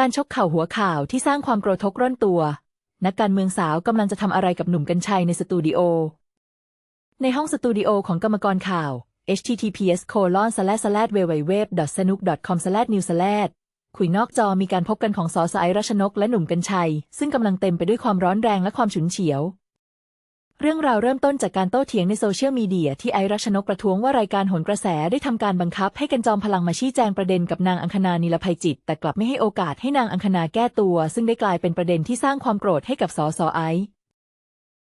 การชกเข่าหัวข่าวที่สร้างความโกรธกร่อนตัว นักการเมืองสาวกำลังจะทำอะไรกับหนุ่มกัญชัยในสตูดิโอ ในห้องสตูดิโอของกรรมกรข่าว https colon slash slash www snook com slash new slash คุยนอกจอมีการพบกันของสอสายรัชนกและหนุ่มกัญชัย ซึ่งกำลังเต็มไปด้วยความร้อนแรงและความฉุนเฉียว เรื่องราวเริ่มต้นจากการโต้เถียงในโซเชียลมีเดียที่ไอรัชนกประท้วงว่ารายการโหนกระแสได้ทำการบังคับ ให้กันจอมพลังมาชี้แจงประเด็นกับนางอังคณานิลภัยจิต แต่กลับไม่ให้โอกาสให้นางอังคณาแก้ตัว ซึ่งได้กลายเป็นประเด็นที่สร้างความโกรธให้กับสอสอไอ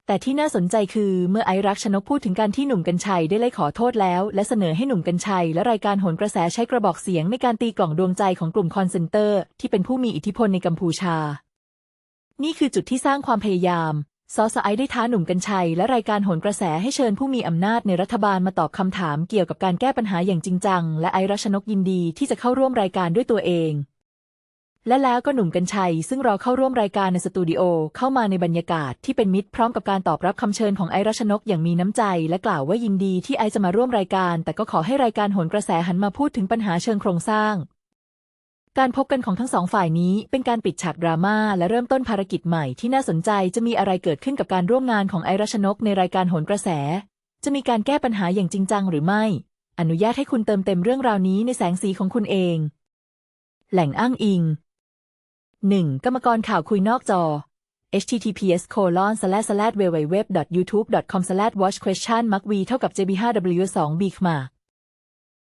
แต่ที่น่าสนใจคือเมื่อไอรักชนกพูดถึงการที่หนุ่มกัญชัยได้ไล่ขอโทษแล้ว และเสนอให้หนุ่มกัญชัย และรายการโหนกระแสใช้กระบอกเสียงในการตีกล่องดวงใจของกลุ่มคอนเซนเตอร์ ที่เป็นผู้มีอิทธิพลในกัมพูชา นี่คือจุดที่สร้างความพยายาม สอสไอได้ท้าหนุ่มกัญชัย และรายการโหนกระแสให้เชิญผู้มีอำนาจในรัฐบาลมาตอบคำถามเกี่ยวกับการแก้ปัญหาอย่างจริงจัง และไอรัชนกยินดีที่จะเข้าร่วมรายการด้วยตัวเอง และแล้วก็หนุ่มกัญชัย ซึ่งรอเข้าร่วมรายการในสตูดิโอเข้ามาในบรรยากาศที่เป็นมิตรพร้อมกับการตอบรับคำเชิญของไอรัชนกอย่างมีน้ำใจ และกล่าวว่ายินดีที่ไอจะมาร่วมรายการ แต่ก็ขอให้รายการโหนกระแสหันมาพูดถึงปัญหาเชิงโครงสร้าง การพบกันของทั้งสองฝ่ายนี้เป็นการปิดฉากดราม่าและเริ่มต้นภารกิจใหม่ที่น่าสนใจจะมีอะไรเกิดขึ้นกับการร่วมงานของไอรัชนกในรายการโหนกระแส จะมีการแก้ปัญหาอย่างจริงจังหรือไม่ อนุญาตให้คุณเติมเต็มเรื่องราวนี้ในแสงสีของคุณเอง แหล่งอ้างอิง 1. กรรมกรข่าวคุยนอกจอ https colon slash slash www youtube com slash watch question mark v เท่ากับ jb5w 2 b ขมาก